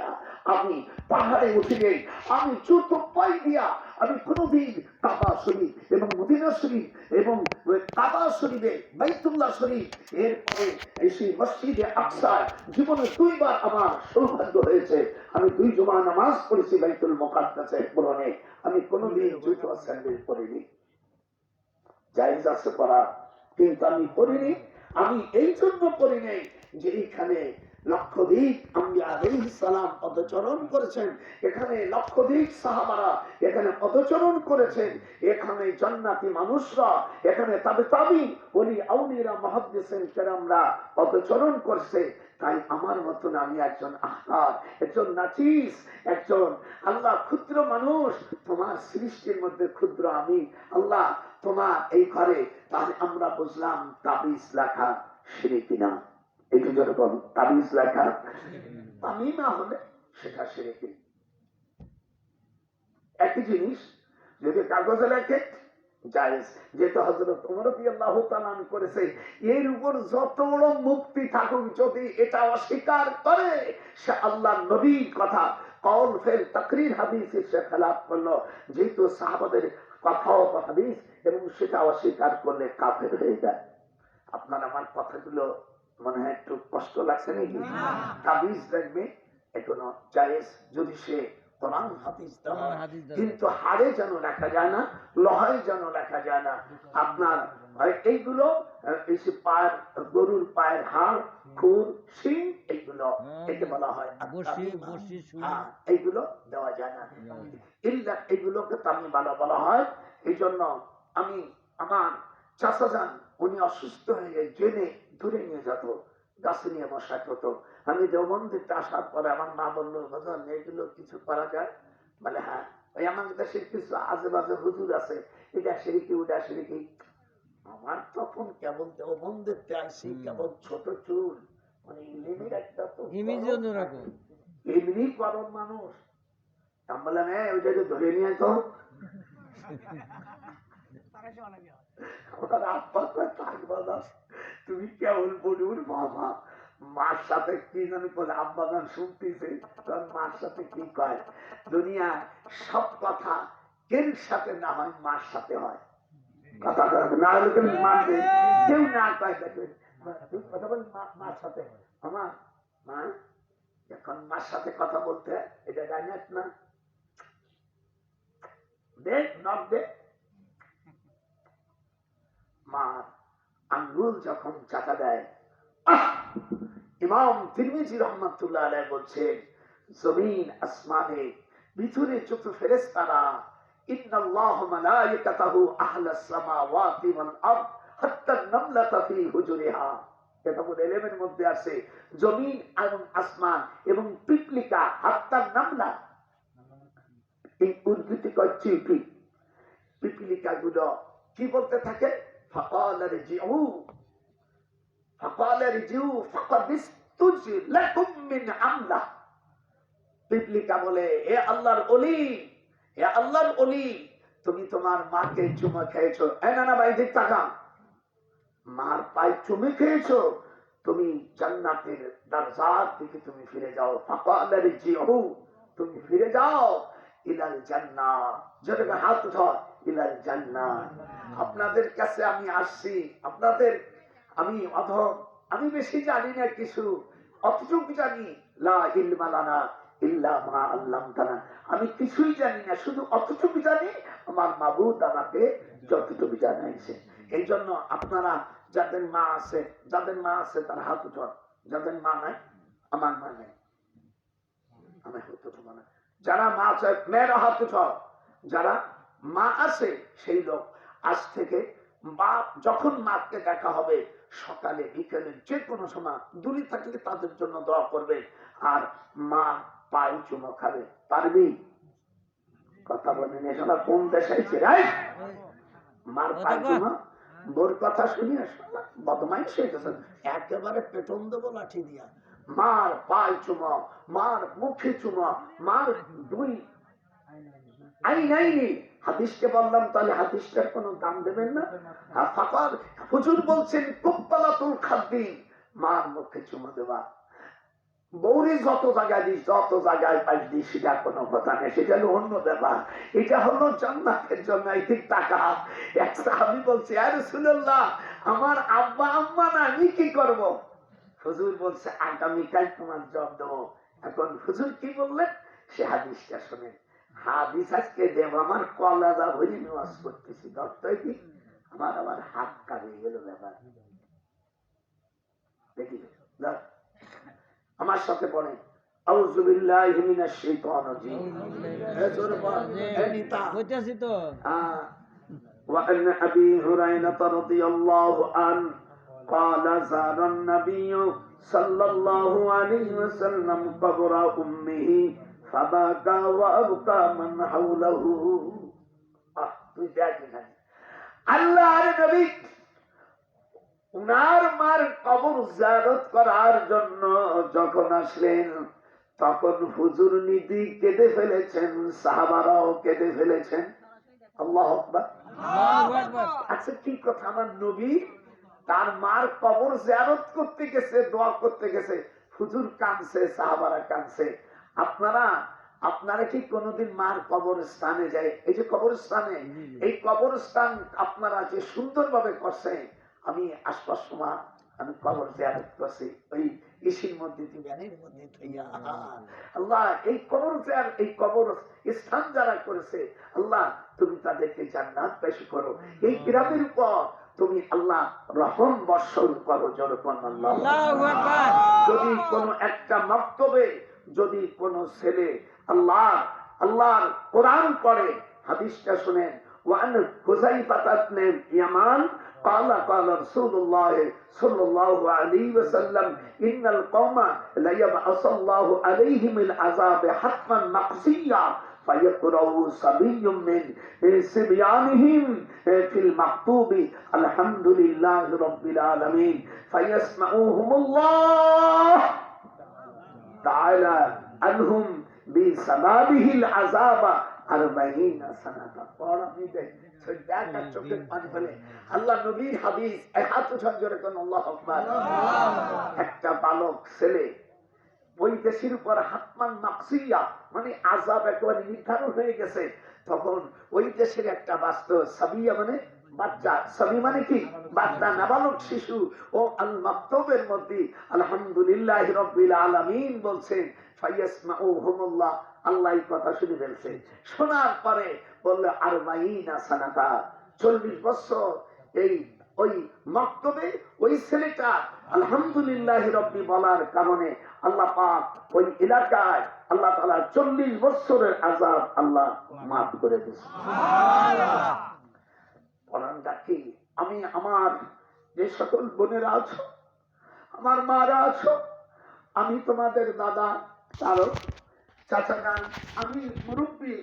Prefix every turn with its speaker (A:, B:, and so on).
A: দিয়া। আমি পাহাড়ে উঠে যাই আমি চতুর্থ পাই দিয়া আমি কোনোদিন কাবা শরীফ এবং মদিনা শরীফ এবং কাবা শরীফে বাইতুল্লাহ শরীফ, এরপরে এসে মসজিদে আকসায় জীবনে দুইবার আমার সৌভাগ্য হয়েছে। আমি দুই জমা নামাজ পড়েছি বাইতুল মোকাদ্দাসে। পূরণে আমি কোনোদিন জুতো স্যান্ডেল পরিনি। জায়েজ আছে পড়া, কিন্তু আমি পড়িনি। আমি এই জন্য পড়ি নাই যে এইখানে লক্ষাধিক পদচরণ করেছেন। এখানে সাহাবারা এখানে পদচরণ করেছেন। এখানে মানুষরা, এখানে তাবে তাবি মহাদ্দেশেন কেরামরা পদচরণ করছে। তাই আমার মতন আমি একজন আহার একজন নাচিস, একজন আল্লাহ ক্ষুদ্র মানুষ। তোমার সৃষ্টির মধ্যে ক্ষুদ্র আমি। আল্লাহ তোমার এই ঘরে। তাহলে আমরা বুঝলাম তাবিজ লেখা সিঁড়ি কিনা? একটু যেরকম তাবিজ লেখা আমি না হলে সেটা সিঁড়ি কিনা একই জিনিস, যদি কাগজে লেখে, জায়েজ। যেহেতু হজরত করেছে, এর উপর যত বড় মুক্তি থাকুক, যদি এটা অস্বীকার করে, সে আল্লাহ নবীর কথা কল ফেল, তকরির হাদিস সে করল। যেহেতু সাহাবাদের কথা ও হাদিস, এবং সেটা অস্বীকার করলে কাফের হয়ে যায়। আপনার আমার কথাগুলো মনে হয় একটু কষ্ট লাগছে নাকি? তাবিজ দেখবে এখনও জায়েজ। যদি সে কোরআন হাদিস। কিন্তু হাড়ে যেন লেখা যায় না লহায় যেন লেখা যায় না আপনার এইগুলো পায়ের গরুর পায়ের হাড় খুর শিং এইগুলো একে বলা হয় হ্যাঁ, এইগুলো দেওয়া যায় না। ইল্লা এগুলোকে তামি বালা বলা হয়। এই জন্য আমি আমার চাষা যান উনি অসুস্থ হয়ে জেনে দূরে নিয়ে যেত গাছে নিয়ে বসাত হতো আমি দেওবন্দিতে আসার পরে আমার মা বলল ভজন এগুলো কিছু করা যায়? বলে হ্যাঁ। ওই আমার দেশের কিছু আজে বাজে হুজুর আছে। এটা সিঁড়ি ওটা সিঁড়ি আমার তখন কেবল দেওবন্দিতে আসি কেবল ছোট চুল। মানে ইলিমের একটা তো
B: ইমেজ
A: গরম
B: অন্যরকম।
A: থাকে। এমনি গরম মানুষ। আমি বললাম হ্যাঁ ওইটাকে ধরে নিয়ে তো। আমার আব্বা থাকবা না। তুমি কেমন বলুন, বাবা? মার সাথে কি জানি বলে আব্বা গান শুনতেছে? তখন মার সাথে কি কয়? দুনিয়া সব কথা কেউ সাথে না হয়, মার সাথে হয়। এখন মার সাথে কথা বলতে, এটা গাইনাত না? মার আঙ্গুল যখন চাকা দেয় ইমাম তিরমিজি রহমতুল্লাহ আলাই বলছেন, জমিন আসমানে, ভিতরে যত ফেরেস্তারা ইন্নাল্লাহ মালাইকাতাহু আহলাস সামাওয়াতি ওয়াল আরদ হাত্তা নামলাতা ফি হুজুরিহা। এটা এলেমের মধ্যে আছে, জমিন এবং আসমান এবং পিপলিকা হাত্তা নামলা। এই উদ্ভিদে কয় চিপি পিপিলিকা গুলো কি বলতে থাকে? فقال ارجعوا فقال ارجعوا فقد استجر لكم من عمله পিপলিকা বলে হে আল্লাহর অলি হে আল্লাহর অলি তুমি তোমার মাকে চুমা খেয়েছো এ না না ভাই দিক তাকাম মার পায়ে চুমে খেয়েছো তুমি জান্নাতের দরজার দিকে তুমি ফিরে যাও ফাকালের জিহু তুমি ফিরে যাও ইলাল জান্নাত যেটাকে হাত উঠাও আপনাদের কাছে আমি আসছি। আপনাদের, আমি অধ আমি বেশি জানি না কিছু। অতটুকু জানি, লা আমি কিছুই জানি না, শুধু অতটুকু জানি আমার মাবুদ আমাকে যতটুকু জানাইছে। এই জন্য আপনারা, যাদের মা আছে, যাদের মা আছে তার হাত উঠান যাদের মা নাই, আমার মা নাই। আমি হাত উঠাবো না। যারা মা চায়, মেয়েরা হাত উঠাও। যারা মা আছে সেই লোক আজ থেকে মা যখন মাকে দেখা হবে সকালে বিকেলে যে কোনো সময় দূরে থাকলে তাদের জন্য দোয়া করবে আর মা পায়ে চুমো খাবে। পারবি? কথা বলেন এসব কোন দেশে রাই মার পায়ে চুমো? বোর কথা শুনিয়ে বদমাইশ হয়ে গেছে একেবারে পেটন দেবো লাঠি দিয়া। মার পায়ে চুমো মার মুখে চুমো মার দুই আই নাইনি হাদিসকে বললাম তাহলে হাদিসটার কোনো দাম দেবেন না? আর ফাকার হুজুর বলছেন কুপ্পালাতুল খাদ্দি মার মুখে চুমা দেওয়া। বৌরি যত জায়গায় দিস যত জায়গায় পাই দিস সেটা কোনো কথা নেই। সেটা হলো অন্য ব্যাপার। এটা হলো জান্নাতের জন্য। ঠিক টাকা। এক সাহাবি বলছে আরে সুনাল্লাহ আমার আব্বা আম্মা না আমি কি করব? হুজুর বলছে আগামীকাল তোমার জব দেবো। এখন হুজুর কি বললেন? সে হাদিসটা শোনেন। হাদিস আজকে দেব আমার কলাজা ভরি নেওয়াজ করতেছি দত্তই কি আমার আবার হাত কাঁপে গেল ব্যাপার দেখি যাক। আমার সাথে পড়ে আউযুবিল্লাহি মিনাশ শাইতানির রাজীম এ জোরে বল এ নিতা
B: বুঝতেছি তো
A: آه. وعن أبي هريرة رضي الله عنه قال زار النبي صلى الله عليه وسلم قبر أمه করার জন্য যখন আসলেন তখন হুজুর কেঁদে ফেলেছেন সাহাবারাও কেঁদে ফেলেছেন। আল্লাহ আচ্ছা কি কথা? আমার নবী তার মার কবর জারত করতে গেছে দোয়া করতে গেছে। হুজুর কানছে সাহাবারা কানছে আপনারা আপনারা কি কোনোদিন মার কবর স্থানে যায় এই যে কবরস্থানে এই কবরস্থান আপনারা যে সুন্দরভাবে করছেন আমি আশপাশ সময় আমি কবর জিয়ারত করছি। ওই ইসির মধ্যে দিবানের মধ্যে থইয়া আল্লাহ এই কবর জিয়ার এই কবর স্থান যারা করেছে আল্লাহ তুমি তাদেরকে জান্নাত পেশ করো। এই গ্রামের উপর তুমি আল্লাহ রহম বর্ষণ করো জনপন আল্লাহ। যদি কোন একটা মক্তবে যদি কোন ছেলে আল্লাহ আল্লাহর কোরআন পড়ে হাদিসটা শুনেন وعن حذيفة بن يمان قال قال رسول الله صلى الله عليه وسلم إن القوم ليبعث الله عليهم العذاب حتما مقصيا فيقرأ صبي من صبيانهم في المكتوب الحمد لله رب العالمين فيسمعوهم الله একটা বালক, ছেলে উপর মানে আজাব একেবারে নির্ধারণ হয়ে গেছে। তখন ওই দেশের একটা বাস্তব সাবিয়া মানে বাচ্চা মানে বাচ্চা নাবালক শিশু। ও মধ্যে আলহামদুলিল্লাহ বলছেন আল্লাহ কথা শুনে ফেলছে। শোনার পরে বলল আর সানাতা, চল্লিশ বছর এই ওই মক্তবে, ওই ছেলেটা আলহামদুলিল্লাহ রব্বি বলার কারণে আল্লাহ পাক ওই এলাকায় আল্লাহ তালা চল্লিশ বছরের আজাব আল্লাহ মাফ করে দিচ্ছে পরানটা দেখি আমি আমার যে সকল বোনেরা আছো, আমার মারা আছো, আমি তোমাদের দাদা, তারক চাচা গান আমি মুরব্বী